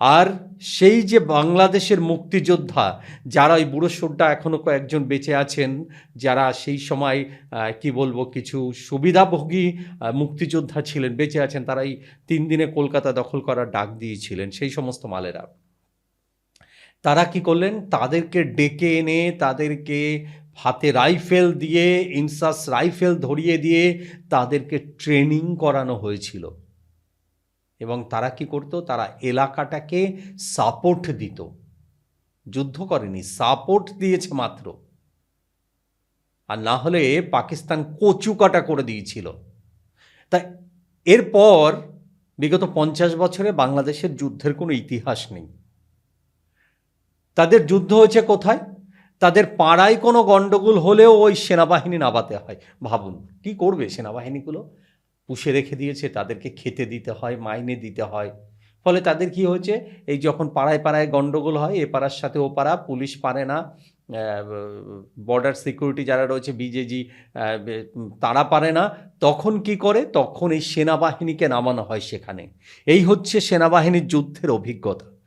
আর সেই যে বাংলাদেশের মুক্তিযোদ্ধা, যারা ওই বুড়ো সোড্ডা এখনও কয়েকজন বেঁচে আছেন, যারা সেই সময় কি বলব, কিছু সুবিধাভোগী মুক্তিযোদ্ধা ছিলেন, বেঁচে আছেন, তারা এই তিন দিনে কলকাতা দখল করার ডাক দিয়েছিলেন, সেই সমস্ত মালেরা। তারা কি করলেন? তাদেরকে ডেকে এনে, তাদেরকে হাতে রাইফেল দিয়ে, ইনসাস রাইফেল ধরিয়ে দিয়ে, তাদেরকে ট্রেনিং করানো হয়েছিল। এবং তারা কি করতো? তারা এলাকাটাকে সাপোর্ট দিত। যুদ্ধ করেনি সাপোর্ট দিয়েছে মাত্র। আর না হলে পাকিস্তান কচুকাটা করে দিয়েছিল। তাই এরপর বিগত পঞ্চাশ বছরে বাংলাদেশের যুদ্ধের কোনো ইতিহাস নেই। তাদের যুদ্ধ হয়েছে কোথায়? তাদের পাড়ায় কোনো গণ্ডগোল হলেও ওই সেনাবাহিনী নামাতে হয়। ভাবুন, কি করবে সেনাবাহিনীগুলো? পুষে রেখে দিয়েছে, তাদেরকে খেতে দিতে হয়, মাইনে দিতে হয়। ফলে তাদের কি হয়েছে? এই যখন পাড়ায় পাড়ায় গণ্ডগোল হয়, এ পাড়ার সাথে ও পাড়া, পুলিশ পারে না বর্ডার সিকিউরিটি যারা রয়েছে বিজেজি তারা পারে না। তখন কি করে? তখন এই সেনাবাহিনীকে নামানো হয় সেখানে। এই হচ্ছে সেনাবাহিনীর যুদ্ধের অভিজ্ঞতা।